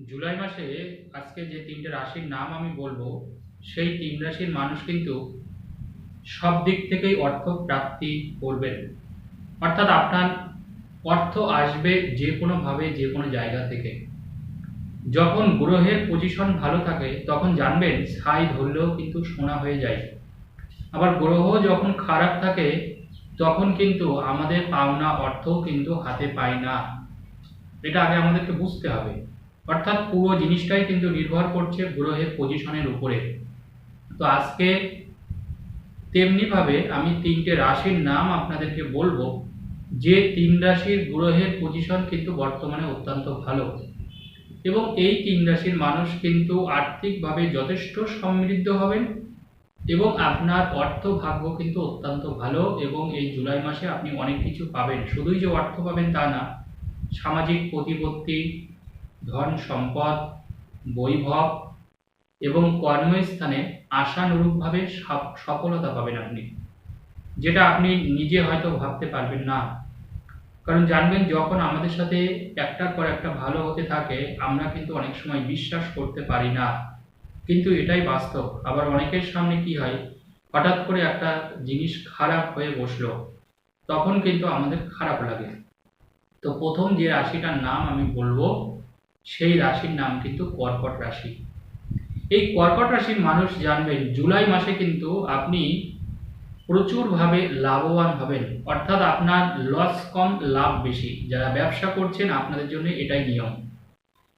জুলাই মাসে আজকে যে তিনটে রাশির নাম আমি বলব, সেই তিন রাশির মানুষ কিন্তু সব দিক থেকেই অর্থ প্রাপ্তি করবেন। অর্থাৎ আপনার অর্থ আসবে যে কোনোভাবে, যে কোনো জায়গা থেকে। যখন গ্রহের পজিশন ভালো থাকে, তখন জানবেন ছাই ধরলেও কিন্তু সোনা হয়ে যায়। আবার গ্রহ যখন খারাপ থাকে, তখন কিন্তু আমাদের পাওনা অর্থও কিন্তু হাতে পাই না। এটা আগে আমাদেরকে বুঝতে হবে। অর্থাৎ পুরো জিনিসটাই কিন্তু নির্ভর করছে গ্রহের পজিশনের উপরে। তো আজকে তেমনিভাবে আমি তিনটে রাশির নাম আপনাদেরকে বলব, যে তিন রাশির গ্রহের পজিশন কিন্তু বর্তমানে অত্যন্ত ভালো। এবং এই তিন রাশির মানুষ কিন্তু আর্থিকভাবে যথেষ্ট সমৃদ্ধ হবেন এবং আপনার অর্থ ভাগ্য কিন্তু অত্যন্ত ভালো এবং এই জুলাই মাসে আপনি অনেক কিছু পাবেন। শুধুই যে অর্থ পাবেন তা না, সামাজিক প্রতিপত্তি ধন সম্পদ, বৈভব এবং কর্মস্থানে আশানুরূপভাবে সফ- সফলতা পাবেন আপনি। যেটা আপনি নিজে হয়তো ভাবতে পারবেন না। কারণ জানবেন যখন আমাদের সাথে একটার পর একটা ভালো হতে থাকে, আমরা কিন্তু অনেক সময় বিশ্বাস করতে পারি না। কিন্তু এটাই বাস্তব। আবার অনেকের সামনে কি হয়, হঠাৎ করে একটা জিনিস খারাপ হয়ে বসল, তখন কিন্তু আমাদের খারাপ লাগে। তো প্রথম যে রাশিটার নাম আমি বলব সেই রাশির নাম কিন্তু কর্কট রাশি। এই কর্কট রাশির মানুষ জানবেন, জুলাই মাসে কিন্তু আপনি প্রচুরভাবে লাভবান হবেন। অর্থাৎ আপনার লস কম, লাভ বেশি। যারা ব্যবসা করছেন, আপনাদের জন্য এটাই নিয়ম।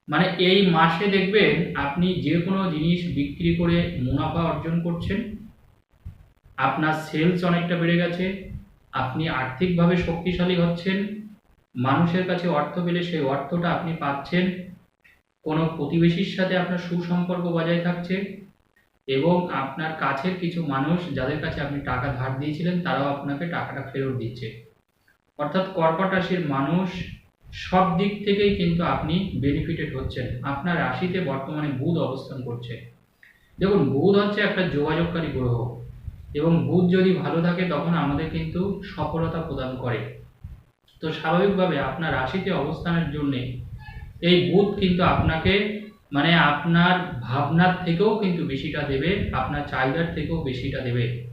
মানে এই মাসে দেখবেন, আপনি যে কোনো জিনিস বিক্রি করে মুনাফা অর্জন করছেন। আপনার সেলস অনেকটা বেড়ে গেছে। আপনি আর্থিকভাবে শক্তিশালী হচ্ছেন। মানুষের কাছে অর্থ পেলে সেই অর্থটা আপনি পাচ্ছেন। কোনো প্রতিবেশীর সাথে আপনার সুসম্পর্ক বজায় থাকছে? এবং আপনার কাছের কিছু মানুষ যাদের কাছে আপনি টাকা ধার দিয়েছিলেন, তারাও আপনাকে টাকাটা ফেরত দিচ্ছে। অর্থাৎ কর্কট রাশির মানুষ সব দিক থেকেই কিন্তু আপনি বেনিফিটেড হচ্ছেন। আপনার রাশিতে বর্তমানে বুধ অবস্থান করছে। দেখুন, বুধ হচ্ছে একটা যোগাযোগকারী গ্রহ। এবং বুধ যদি ভালো থাকে, তখন আমাদের কিন্তু সফলতা প্রদান করে। তো স্বাভাবিকভাবে আপনার রাশিতে অবস্থানের জন্যে এই বুধ কিন্তু আপনাকে মানে আপনার ভাবনার থেকেও কিন্তু বেশিটা দেবে, আপনার চাহিদার থেকেও বেশিটা দেবে।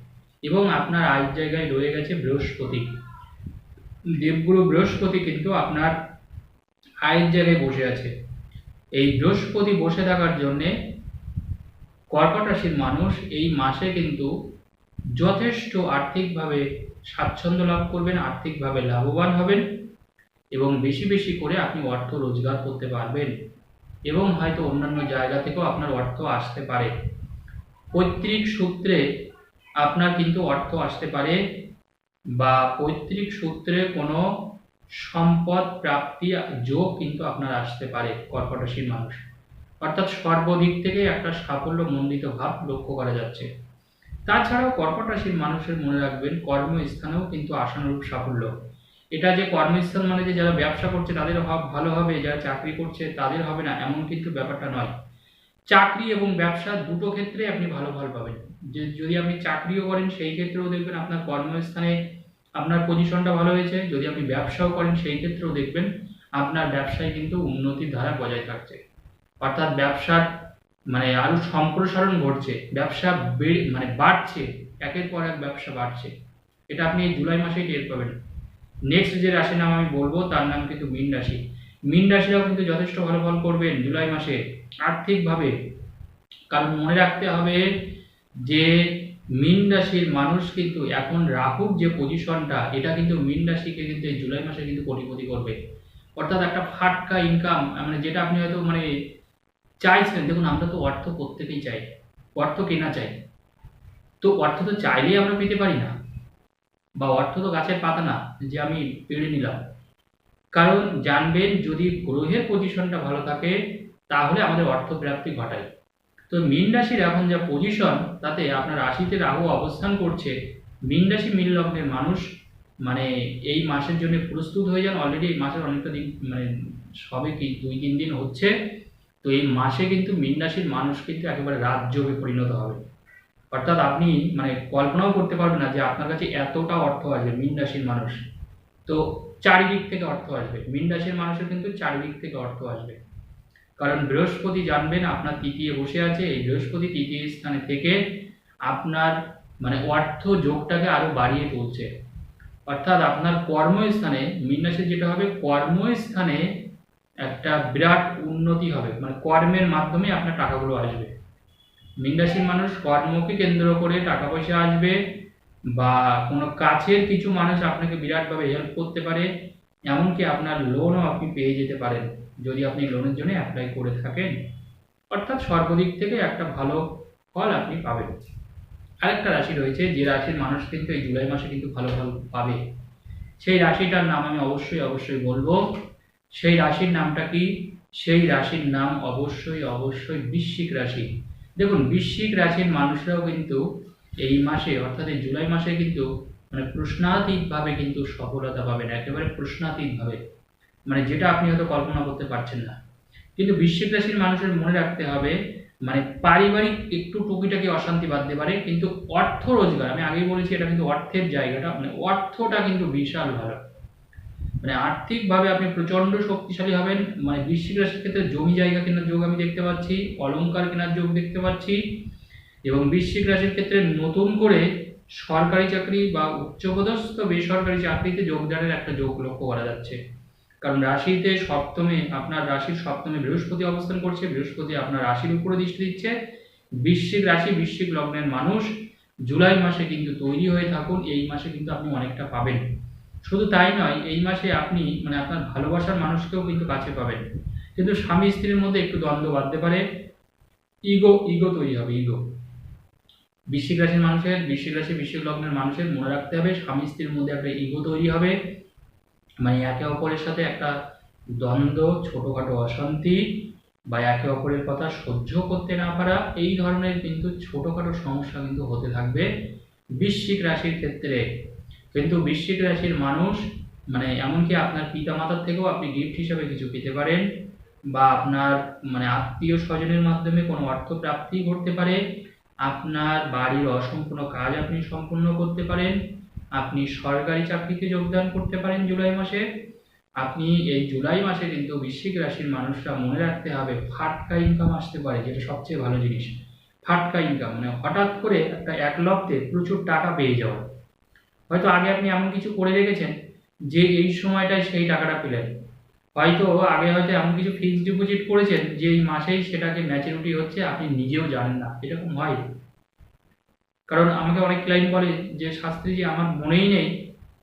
এবং আপনার আয়ের জায়গায় রয়ে গেছে বৃহস্পতি। দেবগুরু বৃহস্পতি কিন্তু আপনার আয়ের জায়গায় বসে আছে। এই বৃহস্পতি বসে থাকার জন্যে কর্কট রাশির মানুষ এই মাসে কিন্তু যথেষ্ট আর্থিকভাবে স্বাচ্ছন্দ্য লাভ করবেন, আর্থিকভাবে লাভবান হবেন। এবং বেশি বেশি করে আপনি অর্থ রোজগার করতে পারবেন এবং হয়তো অন্যান্য জায়গা থেকেও আপনার অর্থ আসতে পারে। পৈতৃক সূত্রে আপনার কিন্তু অর্থ আসতে পারে বা পৈতৃক সূত্রে কোনো সম্পদ প্রাপ্তি যোগ কিন্তু আপনার আসতে পারে কর্কট মানুষ। অর্থাৎ সর্বদিক থেকে একটা সাফল্য মণ্ডিত ভাব লক্ষ্য করা যাচ্ছে। তাছাড়াও কর্কট রাশির মানুষের মনে রাখবেন, কর্মস্থানেও কিন্তু আশানুরূপ সাফল্য। এটা যে কর্মস্থান মানে যে যারা ব্যবসা করছে, তাদের ভালো হবে, যারা চাকরি করছে তাদের হবে না, এমন কিন্তু ব্যাপারটা নয়। চাকরি এবং ব্যবসা দুটো ক্ষেত্রে আপনি ভালো ফল পাবেন। যে যদি আপনি চাকরিও করেন, সেই ক্ষেত্রেও দেখবেন আপনার কর্মস্থানে আপনার পজিশনটা ভালো হয়েছে। যদি আপনি ব্যবসাও করেন, সেই ক্ষেত্রেও দেখবেন আপনার ব্যবসায় কিন্তু উন্নতির ধারা বজায় থাকছে। অর্থাৎ ব্যবসার মানে আরও সম্প্রসারণ ঘটছে, ব্যবসা মানে বাড়ছে, একের পর এক ব্যবসা বাড়ছে। এটা আপনি জুলাই মাসেই টের পাবেন। নেক্সট যে রাশির নাম আমি বলব, তার নাম কিন্তু মীন রাশি। মীন রাশিরাও কিন্তু যথেষ্ট ভালো ফল করবেন জুলাই মাসে। আর্থিকভাবে কারণ মনে রাখতে হবে যে মীন রাশির মানুষ কিন্তু এখন রাহুর যে পজিশনটা এটা কিন্তু মীন রাশিকে কিন্তু এই জুলাই মাসে কিন্তু কোটিপতি করবে। অর্থাৎ একটা ফাটকা ইনকাম মানে যেটা আপনি হয়তো মানে চাইছেন, দেখুন আমরা তো অর্থ প্রত্যেকেই চাই, অর্থ কেনা চাই। তো অর্থ তো চাইলেই আমরা পেতে পারি না। বা অর্থ তো গাছের পাতা না, যে আমি পেড়ে নিলাম। কারণ জানবেন যদি গ্রহের পজিশনটা ভালো থাকে, তাহলে আমাদের অর্থ প্রাপ্তি ঘটায়। তো মীন রাশির এখন যা পজিশন তাতে আপনার রাশিতে রাহু অবস্থান করছে, মীন রাশি, মীন লগ্নের মানুষ মানে এই মাসের জন্য প্রস্তুত হয়ে যান। অলরেডি এই মাসের অনেকটা দিন মানে সবে কি দুই, তিন দিন হচ্ছে। তো এই মাসে কিন্তু মীন রাশির মানুষ কিন্তু একেবারে রাজযোগে পরিণত হবে। অর্থাৎ আপনি মানে কল্পনাও করতে পারবেন না যে আপনার কাছে এতটা অর্থ আসবে, মীন রাশির মানুষ। তো চারিদিক থেকে অর্থ আসবে। মীন রাশির মানুষের কিন্তু চারিদিক থেকে অর্থ আসবে। কারণ বৃহস্পতি জানবেন আপনার তৃতীয় বসে আছে, এই বৃহস্পতি তৃতীয় স্থানে থেকে আপনার মানে অর্থ যোগটাকে আরও বাড়িয়ে তুলছে। অর্থাৎ আপনার কর্মস্থানে, মীন রাশির যেটা হবে, কর্মস্থানে একটা বিরাট উন্নতি হবে। মানে কর্মের মাধ্যমে আপনার টাকাগুলো আসবে। মীন রাশির মানুষ কর্মকে কেন্দ্র করে টাকা পয়সা আসবে বা কোনো কাছের কিছু মানুষ আপনাকে বিরাটভাবে হেল্প করতে পারে, এমনকি আপনার লোনও আপনি পেয়ে যেতে পারেন যদি আপনি লোনের জন্য অ্যাপ্লাই করে থাকেন। অর্থাৎ সর্বদিক থেকে একটা ভালো ফল আপনি পাবেন। আরেকটা রাশি রয়েছে, যে রাশির মানুষ কিন্তু এই জুলাই মাসে কিন্তু ভালো ফল পাবে। সেই রাশিটার নাম আমি অবশ্যই অবশ্যই বলব। সেই রাশির নামটা কি? সেই রাশির নাম অবশ্যই অবশ্যই বৃশ্চিক রাশি। দেখুন, বৃশ্চিক রাশির মানুষরাও কিন্তু এই মাসে, অর্থাৎ এই জুলাই মাসে কিন্তু মানে প্রশ্নাতীতভাবে কিন্তু সফলতা পাবেন একেবারে প্রশ্নাতীতভাবে। মানে যেটা আপনি হয়তো কল্পনা করতে পারছেন না। কিন্তু বৃশ্চিক রাশির মানুষের মনে রাখতে হবে মানে পারিবারিক একটু টুকিটাকি অশান্তি বাঁধতে পারে, কিন্তু অর্থ রোজগার, আমি আগেই বলেছি এটা কিন্তু অর্থের জায়গাটা মানে অর্থটা কিন্তু বিশাল ভালো। মানে আর্থিকভাবে আপনি প্রচণ্ড শক্তিশালী হবেন মানে বৃশ্চিক রাশির ক্ষেত্রে জমি জায়গা কেনার যোগ আমি দেখতে পাচ্ছি অলংকার কেনার যোগ দেখতে পাচ্ছি এবং বৃশ্চিক রাশির ক্ষেত্রে নতুন করে সরকারি চাকরি বা উচ্চপদস্থ বেসরকারি চাকরিতে যোগদানের একটা যোগ লক্ষ্য করা যাচ্ছে। কারণ রাশিতে সপ্তমে আপনার রাশির সপ্তমে বৃহস্পতি অবস্থান করছে, বৃহস্পতি আপনার রাশির উপরে দৃষ্টি দিচ্ছে। বৃশ্চিক রাশি, বৃশ্চিক লগ্নের মানুষ জুলাই মাসে কিন্তু তৈরি হয়ে থাকুন, এই মাসে কিন্তু আপনি অনেকটা পাবেন। শুধু তাই নয়, এই মাসে আপনি মানে আপনার ভালোবাসার মানুষকেও কিন্তু কাছে পাবেন। কিন্তু স্বামী স্ত্রীর মধ্যে একটু দ্বন্দ্ব বাঁধতে পারে। ইগো ইগো তৈরি হবে, ইগো। বৃশ্চিক রাশির মানুষের, বৃশ্চিক রাশি, বৃশ্চিক লগ্নের মানুষের মনে রাখতে হবে, স্বামী স্ত্রীর মধ্যে একটা ইগো তৈরি হবে। মানে একে অপরের সাথে একটা দ্বন্দ্ব, ছোটোখাটো অশান্তি বা একে অপরের কথা সহ্য করতে না পারা, এই ধরনের কিন্তু ছোটোখাটো সমস্যা কিন্তু হতে থাকবে। বৃশ্চিক রাশির ক্ষেত্রে কিন্তু বৃশ্চিক রাশির মানুষ মানে এমনকি আপনার পিতা মাতার থেকেও আপনি গিফট হিসাবে কিছু পেতে পারেন বা আপনার মানে আত্মীয় স্বজনের মাধ্যমে কোনো অর্থ প্রাপ্তি ঘটতে পারে। আপনার বাড়ির অসম্পূর্ণ কাজ আপনি সম্পূর্ণ করতে পারেন। আপনি সরকারি চাকরিতে যোগদান করতে পারেন জুলাই মাসে। আপনি এই জুলাই মাসে কিন্তু বৃশ্চিক রাশির মানুষরা মনে রাখতে হবে, ফাটকা ইনকাম আসতে পারে, যেটা সবচেয়ে ভালো জিনিস। ফাটকা ইনকাম মানে হঠাৎ করে একটা এক লক্ষে প্রচুর টাকা পেয়ে যাওয়া। হয়তো আগে আপনি এমন কিছু করে রেখেছেন যে এই সময়টায় সেই টাকাটা পেলেন হয়তো আগে হয়তো এমন কিছু ফিক্সড ডিপোজিট করেছেন যে এই মাসেই সেটাকে ম্যাচুরিটি হচ্ছে, আপনি নিজেও জানেন না। এরকম হয়। কারণ আমাকে অনেক ক্লাইন্ট বলে যে, শাস্ত্রীজি, আমার মনেই নেই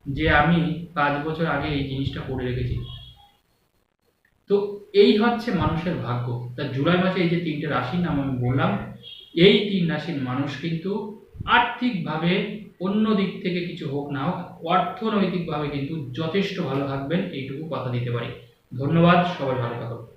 যে আমি পাঁচ বছর আগে এই জিনিসটা করে রেখেছি। তো এই হচ্ছে মানুষের ভাগ্য। তা জুলাই মাসে এই যে তিনটে রাশির নাম আমি বললাম, এই তিন রাশির মানুষ কিন্তু আর্থিকভাবে অন্য দিক থেকে কিছু হোক না হোক, অর্থনৈতিকভাবে কিন্তু যথেষ্ট ভালো থাকবেন, এইটুকু কথা দিতে পারি। ধন্যবাদ, সবাই ভালো থাকুন।